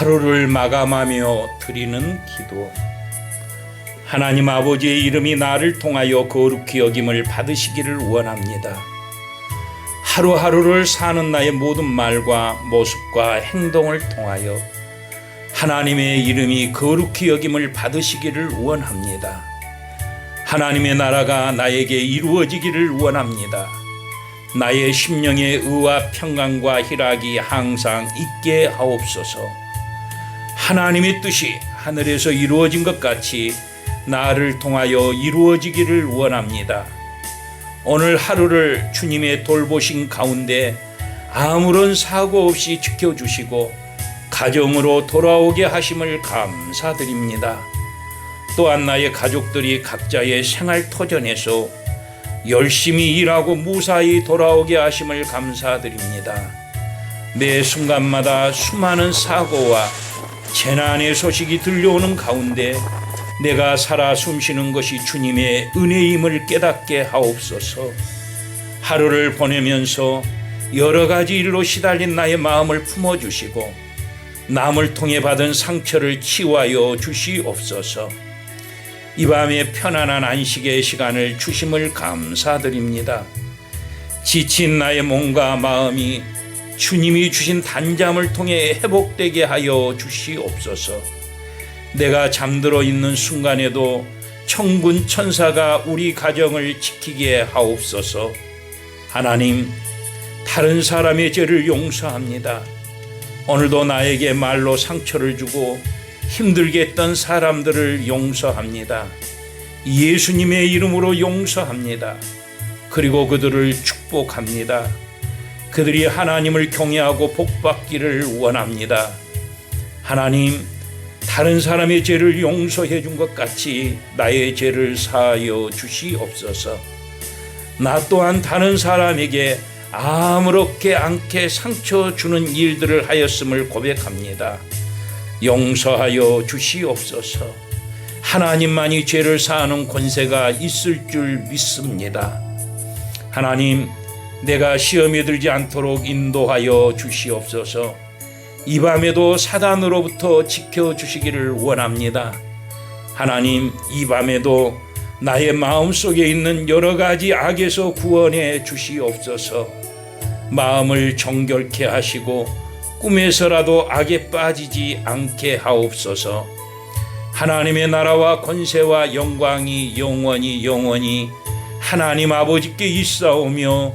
하루를 마감하며 드리는 기도. 하나님 아버지의 이름이 나를 통하여 거룩히 여김을 받으시기를 원합니다. 하루하루를 사는 나의 모든 말과 모습과 행동을 통하여 하나님의 이름이 거룩히 여김을 받으시기를 원합니다. 하나님의 나라가 나에게 이루어지기를 원합니다. 나의 심령의 의와 평강과 희락이 항상 있게 하옵소서. 하나님의 뜻이 하늘에서 이루어진 것 같이 나를 통하여 이루어지기를 원합니다. 오늘 하루를 주님의 돌보신 가운데 아무런 사고 없이 지켜주시고 가정으로 돌아오게 하심을 감사드립니다. 또한 나의 가족들이 각자의 생활 터전에서 열심히 일하고 무사히 돌아오게 하심을 감사드립니다. 매 순간마다 수많은 사고와 재난의 소식이 들려오는 가운데 내가 살아 숨쉬는 것이 주님의 은혜임을 깨닫게 하옵소서. 하루를 보내면서 여러 가지 일로 시달린 나의 마음을 품어주시고 남을 통해 받은 상처를 치유하여 주시옵소서. 이 밤에 편안한 안식의 시간을 주심을 감사드립니다. 지친 나의 몸과 마음이 주님이 주신 단잠을 통해 회복되게 하여 주시옵소서. 내가 잠들어 있는 순간에도 천군 천사가 우리 가정을 지키게 하옵소서. 하나님, 다른 사람의 죄를 용서합니다. 오늘도 나에게 말로 상처를 주고 힘들게 했던 사람들을 용서합니다. 예수님의 이름으로 용서합니다. 그리고 그들을 축복합니다. 그들이 하나님을 경외하고 복받기를 원합니다. 하나님, 다른 사람의 죄를 용서해 준 것 같이 나의 죄를 사하여 주시옵소서. 나 또한 다른 사람에게 아무렇게 않게 상처 주는 일들을 하였음을 고백합니다. 용서하여 주시옵소서. 하나님만이 죄를 사하는 권세가 있을 줄 믿습니다. 하나님, 내가 시험에 들지 않도록 인도하여 주시옵소서. 이 밤에도 사단으로부터 지켜 주시기를 원합니다. 하나님, 이 밤에도 나의 마음 속에 있는 여러 가지 악에서 구원해 주시옵소서. 마음을 정결케 하시고 꿈에서라도 악에 빠지지 않게 하옵소서. 하나님의 나라와 권세와 영광이 영원히 영원히 하나님 아버지께 있사오며